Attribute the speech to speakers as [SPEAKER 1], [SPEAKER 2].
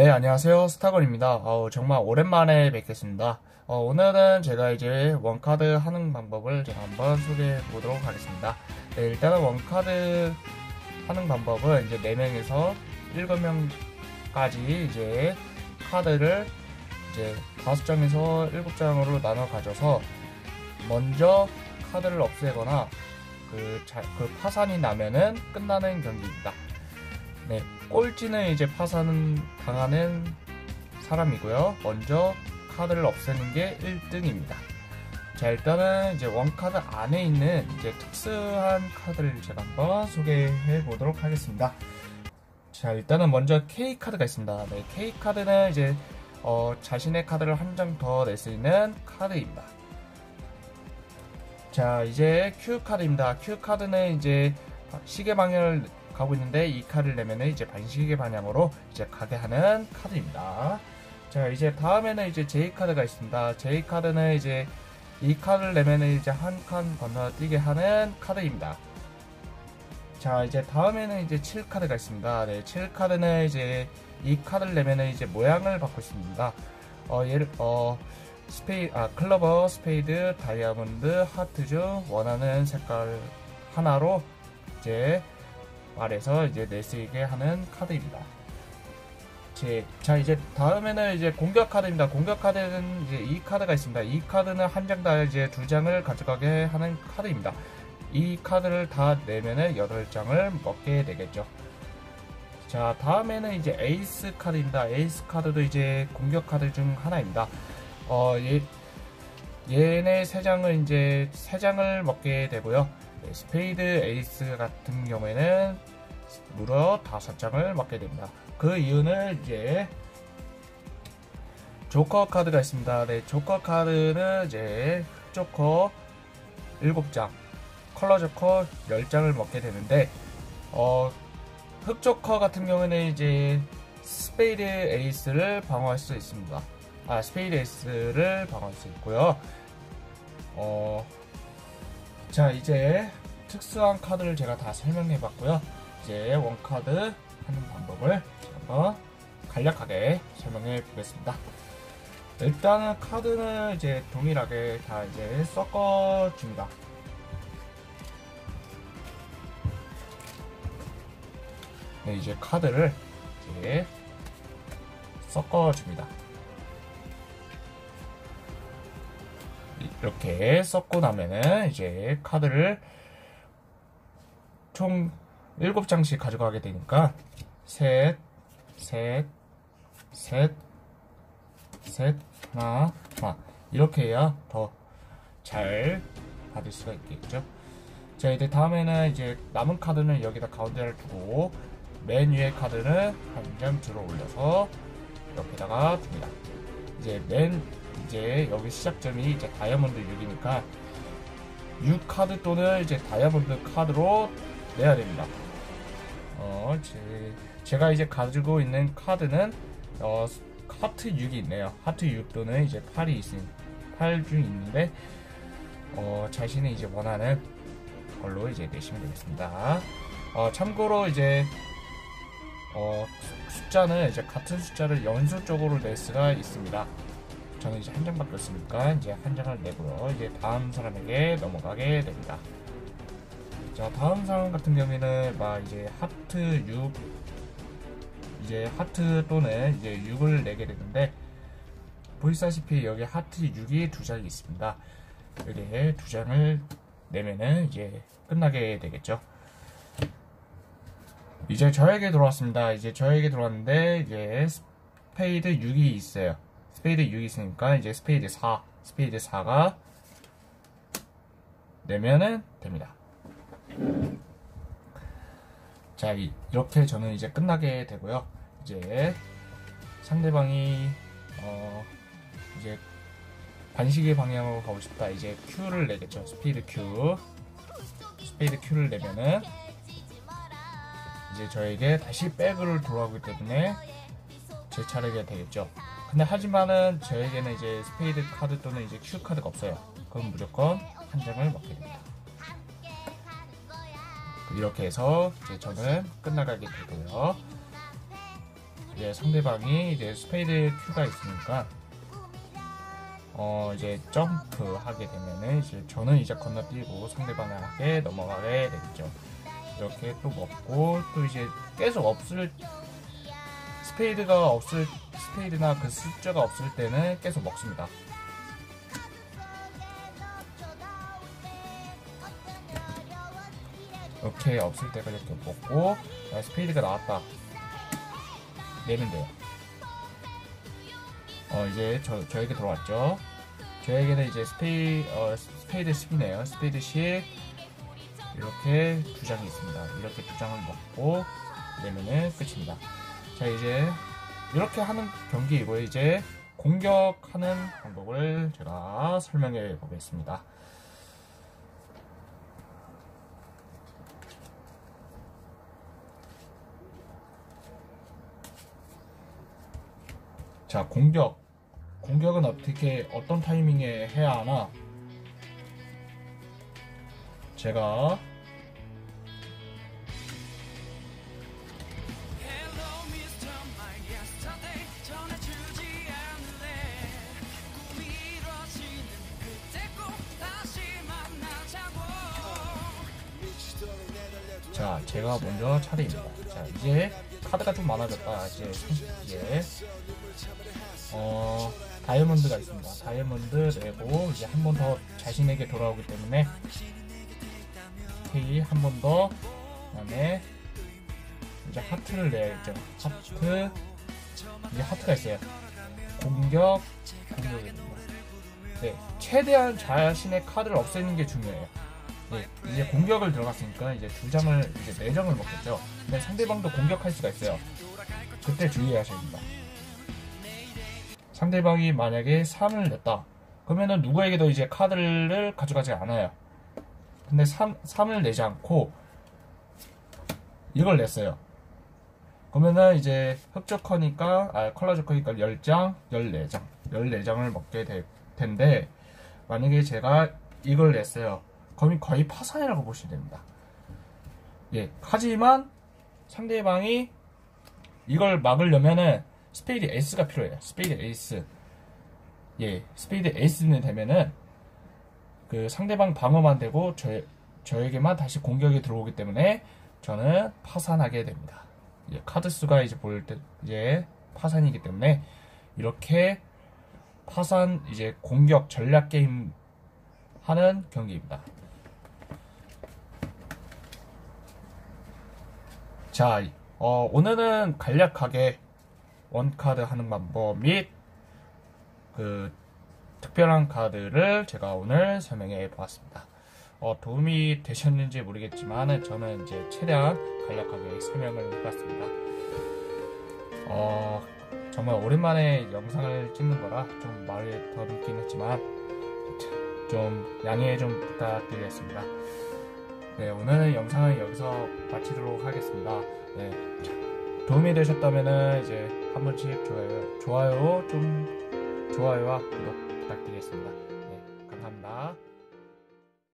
[SPEAKER 1] 네, 안녕하세요. 스타건입니다. 어, 정말 오랜만에 뵙겠습니다. 어, 오늘은 제가 이제 원카드 하는 방법을 제가 한번 소개해 보도록 하겠습니다. 네, 일단은 원카드 하는 방법은 이제 4명에서 7명까지 이제 카드를 이제 5장에서 7장으로 나눠 가져서 먼저 카드를 없애거나 그, 자, 그 파산이 나면은 끝나는 경기입니다. 네, 꼴찌는 이제 파산 당하는 사람이고요. 먼저 카드를 없애는 게 1등입니다. 자, 일단은 이제 원카드 안에 있는 이제 특수한 카드를 제가 한번 소개해 보도록 하겠습니다. 자, 일단은 먼저 K 카드가 있습니다. 네, K 카드는 이제 어, 자신의 카드를 한 장 더 낼 수 있는 카드입니다. 자, 이제 Q 카드입니다. Q 카드는 이제 시계 방향을 가고 있는데 이 카드를 내면은 이제 반시계 방향으로 이제 가게 하는 카드입니다. 자, 이제 다음에는 이제 J 카드가 있습니다. J 카드는 이제 이 카드를 내면은 이제 한 칸 건너뛰게 하는 카드입니다. 자, 이제 다음에는 이제 7 카드가 있습니다. 네, 7 카드는 이제 이 카드를 내면은 이제 모양을 수 있습니다. 어, 예를, 어, 스페이, 아, 클로버, 스페이드, 다이아몬드, 하트 중 원하는 색깔 하나로 이제 말해서 이제 낼 수 있게 하는 카드입니다. 제, 자 이제 다음에는 이제 공격 카드입니다. 공격 카드는 이제 이 카드가 있습니다. 이 카드는 한 장 다 이제 두 장을 가져가게 하는 카드입니다. 이 카드를 다 내면은 8장을 먹게 되겠죠. 자 다음에는 이제 에이스 카드입니다. 에이스 카드도 이제 공격 카드 중 하나입니다. 어, 얘, 얘네 세 장을 이제 세 장을 먹게 되고요. 네, 스페이드 에이스 같은 경우에는 무려 다섯 장을 먹게 됩니다. 그 이유는 이제 조커 카드가 있습니다. 네, 조커 카드는 이제 조커 7장, 컬러 조커 10장을 먹게 되는데, 어, 흑조커 같은 경우에는 이제 스페이드 에이스를 방어할 수 있습니다. 아, 스페이드 에이스를 방어할 수 있고요. 어, 자, 이제 특수한 카드를 제가 다 설명해 봤고요. 이제 원카드 하는 방법을 한번 간략하게 설명해 보겠습니다. 일단은 카드는 이제 동일하게 다 이제 섞어 줍니다. 네, 이제 카드를 이제 섞어 줍니다. 이렇게 섞고 나면은 이제 카드를 총 7장씩 가져가게 되니까 셋, 셋, 셋, 셋, 하나, 하나 이렇게 해야 더 잘 받을 수가 있겠죠. 자 이제 다음에는 이제 남은 카드는 여기다 가운데를 두고 맨 위에 카드는 한장 들어 올려서 옆에다가 둡니다. 이제 맨 이제 여기 시작점이 이제 다이아몬드 6이니까 6 카드 또는 이제 다이아몬드 카드로 내야 됩니다. 어, 제, 제가 이제 가지고 있는 카드는 어, 하트 6이 있네요. 하트 6 또는 이제 8이 있습니다. 8중 있는데 어, 자신이 이제 원하는 걸로 이제 내시면 되겠습니다. 어, 참고로 이제 어, 숫자는 이제 같은 숫자를 연속적으로 낼 수가 있습니다. 저는 이제 한 장밖에 없으니까 이제 한 장을 내고요. 이제 다음 사람에게 넘어가게 됩니다. 자, 다음 사람 같은 경우에는 막 이제 하트 6 이제 하트 또는 이제 6을 내게 되는데 보시다시피 여기 하트 6이 두 장이 있습니다. 여기에 두 장을 내면은 이제 끝나게 되겠죠. 이제 저에게 들어왔습니다. 이제 저에게 들어왔는데 이제 스페이드 6이 있어요. 스페이드 6이 있으니까 이제 스페이드 4, 스페이드 4가 내면은 됩니다. 자, 이렇게 저는 이제 끝나게 되고요. 이제 상대방이 어 이제 반시계 방향으로 가고 싶다. 이제 Q를 내겠죠. 스피드 Q. 스피드 Q를 내면은 이제 저에게 다시 백을 돌아오기 때문에 제 차례가 되겠죠. 근데 하지만은 저에게는 이제 스페이드 카드 또는 이제 Q 카드가 없어요. 그럼 무조건 한 장을 먹게 됩니다. 이렇게 해서 이제 저는 끝나가게 되고요. 이제 상대방이 이제 스페이드 큐가 있으니까 어 이제 점프 하게 되면은 이제 저는 이제 건너뛰고 상대방에게 넘어가게 되겠죠. 이렇게 또 먹고 또 이제 계속 없을 스페이드가 없을 스페이드나 그 숫자가 없을 때는 계속 먹습니다. 이렇게 없을 때가 이렇게 먹고 아, 스페이드가 나왔다 내면 돼요. 어 이제 저 저에게 들어왔죠. 저에게는 이제 스페이 어 스페이드 10이네요. 스페이드 10 이렇게 두 장이 있습니다. 이렇게 두 장을 먹고 내면은 끝입니다. 자 이제 이렇게 하는 경기이고요. 이제 공격하는 방법을 제가 설명해 보겠습니다. 자 공격 공격은 어떻게 어떤 타이밍에 해야 하나 제가 제가 먼저 차례입니다. 자 이제 카드가 좀 많아졌다. 이제 이제 어 다이아몬드가 있습니다. 다이아몬드 내고 이제 한 번 더 자신에게 돌아오기 때문에 K 한 번 더 그다음에 이제 하트를 내야겠죠. 하트 이제 하트가 있어요. 공격 공격입니다. 네 최대한 자신의 카드를 없애는 게 중요해요. 네, 이제 공격을 들어갔으니까 이제 두 장을 이제 네 장을 먹겠죠. 근데 상대방도 공격할 수가 있어요. 그때 주의하셔야 됩니다. 상대방이 만약에 3을 냈다. 그러면은 누구에게도 이제 카드를 가져가지 않아요. 근데 3, 3을 내지 않고 이걸 냈어요. 그러면은 이제 흑조커니까, 아, 컬러 조커니까 10장, 14장, 14장을 먹게 될 텐데, 만약에 제가 이걸 냈어요. 그럼 거의 파산이라고 보시면 됩니다. 예, 하지만 상대방이 이걸 막으려면은 스페이드 S가 필요해요. 스페이드 에이스. 예, 스페이드 에이스는 되면은 그 상대방 방어만 되고 저, 저에게만 다시 공격이 들어오기 때문에 저는 파산하게 됩니다. 예, 카드 수가 이제 볼 때 이제 파산이기 때문에 이렇게 파산 이제 공격 전략 게임 하는 경기입니다. 자, 어, 오늘은 간략하게 원카드 하는 방법 및 그 특별한 카드를 제가 오늘 설명해 보았습니다. 어, 도움이 되셨는지 모르겠지만 저는 이제 최대한 간략하게 설명을 해봤습니다. 어, 정말 오랜만에 영상을 찍는 거라 좀 말이 더듬긴 했지만 좀 양해 좀 부탁드리겠습니다. 네, 오늘 영상은 여기서 마치도록 하겠습니다. 네, 도움이 되셨다면 이제 한 번씩 좋아요, 좋아요 좀 좋아요와 구독 부탁드리겠습니다. 네, 감사합니다.